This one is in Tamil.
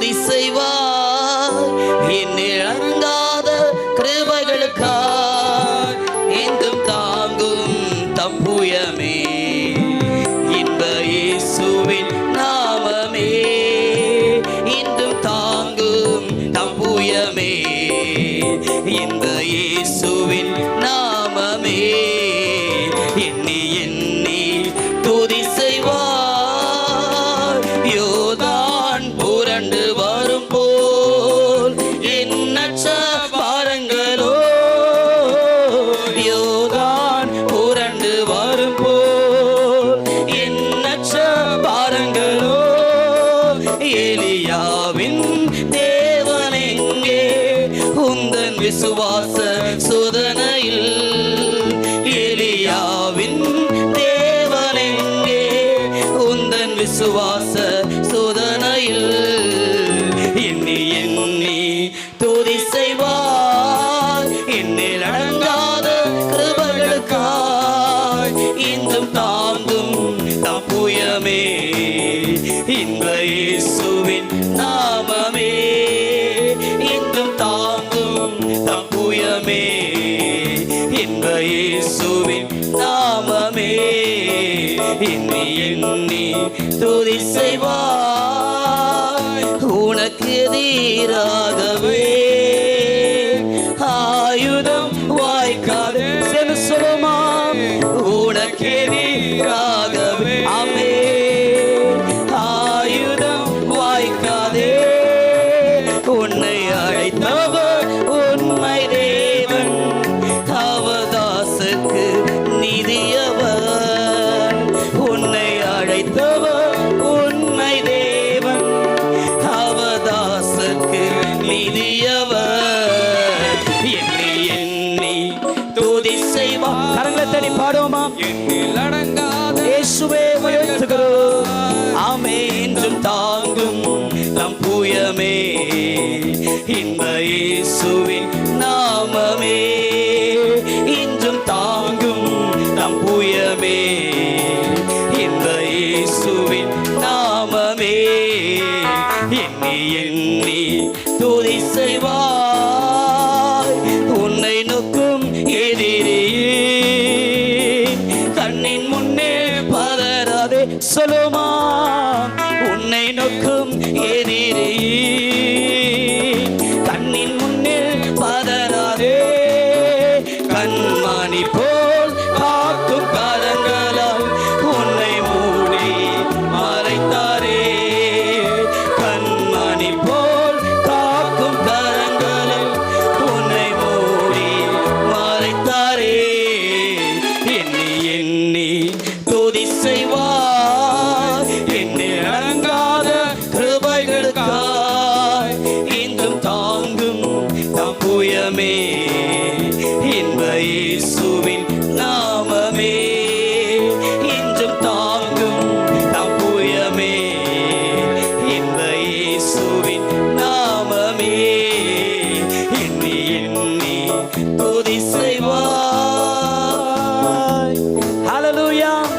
துதி செய்வார். என் அடங்காத கிருபைகளுக்காய் என்றும் தாங்கும் தம்புயமே. இன்ப இயேசுவின் நாமமே. இன்றும் தாங்கும் தம்புயமே. இன்ப இயேசு வரும் போல் எண்ணற்ற பாருங்களோ யோகான் புரண்டு வரும் போல் எண்ணற்ற பாருங்களோ எலியாவின் தேவன் எங்கே? உந்தன் விசுவாச சோதனையில் நாமமே இன்றும் தாங்கும் தப்புயமே இன்ப இயேசுவின் நாமமே எண்ணி எண்ணி துதி செய்வாய். உனக்கு தீராக நிதியவர் எண்ணி எண்ணி துதி செய்வார். கரங்களை தனி பாடுவோமா? என்னில் அடங்காத இயேசுவே உயர்த்துகிறோம். ஆமே இன்றும் தாங்கும் நம் புயமே. இந்த இயேசுவின் நாமமே. இன்றும் தாங்கும் நம் புயமே. செய்வாய். உன்னை நோக்கும் எதிரியே. கண்ணின் முன்னே பதறாதே சொல்லுமா உன்னை நோக்கும் நாமமே. இன்ப இயேசுவின் நாமமே. என்றும் தாங்கும் நம் புயமே. இன்ப இயேசுவின் நாமமே. எண்ணி எண்ணி துதி செய்வாய் ஹalleluya